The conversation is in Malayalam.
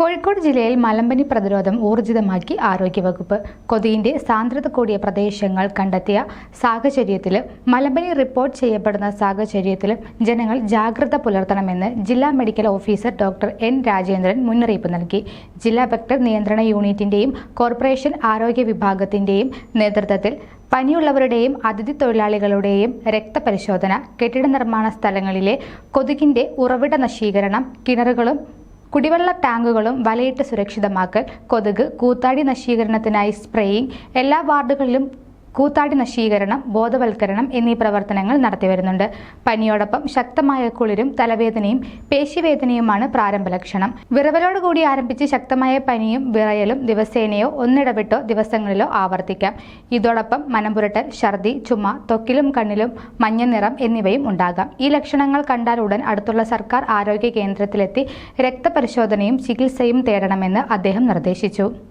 കോഴിക്കോട് ജില്ലയിൽ മലമ്പനി പ്രതിരോധം ഊർജിതമാക്കി ആരോഗ്യവകുപ്പ്. കൊതുകിന്റെ സാന്ദ്രത കൂടിയ പ്രദേശങ്ങൾ കണ്ടെത്തിയ സാഹചര്യത്തിലും മലമ്പനി റിപ്പോർട്ട് ചെയ്യപ്പെടുന്ന സാഹചര്യത്തിലും ജനങ്ങൾ ജാഗ്രത പുലർത്തണമെന്ന് ജില്ലാ medical officer doctor N. Rajendran മുന്നറിയിപ്പ് നൽകി. ജില്ലാ വെക്ടർ നിയന്ത്രണ യൂണിറ്റിന്റെയും കോർപ്പറേഷൻ ആരോഗ്യ വിഭാഗത്തിന്റെയും നേതൃത്വത്തിൽ പനിയുള്ളവരുടെയും അതിഥി തൊഴിലാളികളുടെയും രക്തപരിശോധന കെട്ടിട നിർമ്മാണ സ്ഥലങ്ങളിലെ കൊതുകിന്റെ ഉറവിട നശീകരണം കിണറുകളും കുടിവെള്ള ടാങ്കുകളും വലയിട്ട് സുരക്ഷിതമാക്കൽ കൊതുക് കൂത്താടി നശീകരണത്തിനായി സ്പ്രേയിങ് എല്ലാ വാർഡുകളിലും കൂത്താടി നശീകരണം ബോധവൽക്കരണം എന്നീ പ്രവർത്തനങ്ങൾ നടത്തിവരുന്നുണ്ട് പനിയോടൊപ്പം ശക്തമായ കുളിരും തലവേദനയും പേശിവേദനയുമാണ് പ്രാരംഭ ലക്ഷണം. വിറവലോടുകൂടി ആരംഭിച്ച് ശക്തമായ പനിയും വിറയലും ദിവസേനയോ ഒന്നിടവിട്ടോ ദിവസങ്ങളിലോ ആവർത്തിക്കാം. ഇതോടൊപ്പം മനംപുരട്ടൽ ഛർദി ചുമ തൊക്കിലും കണ്ണിലും മഞ്ഞ നിറം എന്നിവയും ഉണ്ടാകാം. ഈ ലക്ഷണങ്ങൾ കണ്ടാൽ ഉടൻ അടുത്തുള്ള സർക്കാർ ആരോഗ്യ കേന്ദ്രത്തിലെത്തി രക്തപരിശോധനയും ചികിത്സയും തേടണമെന്ന് അദ്ദേഹം നിർദ്ദേശിച്ചു.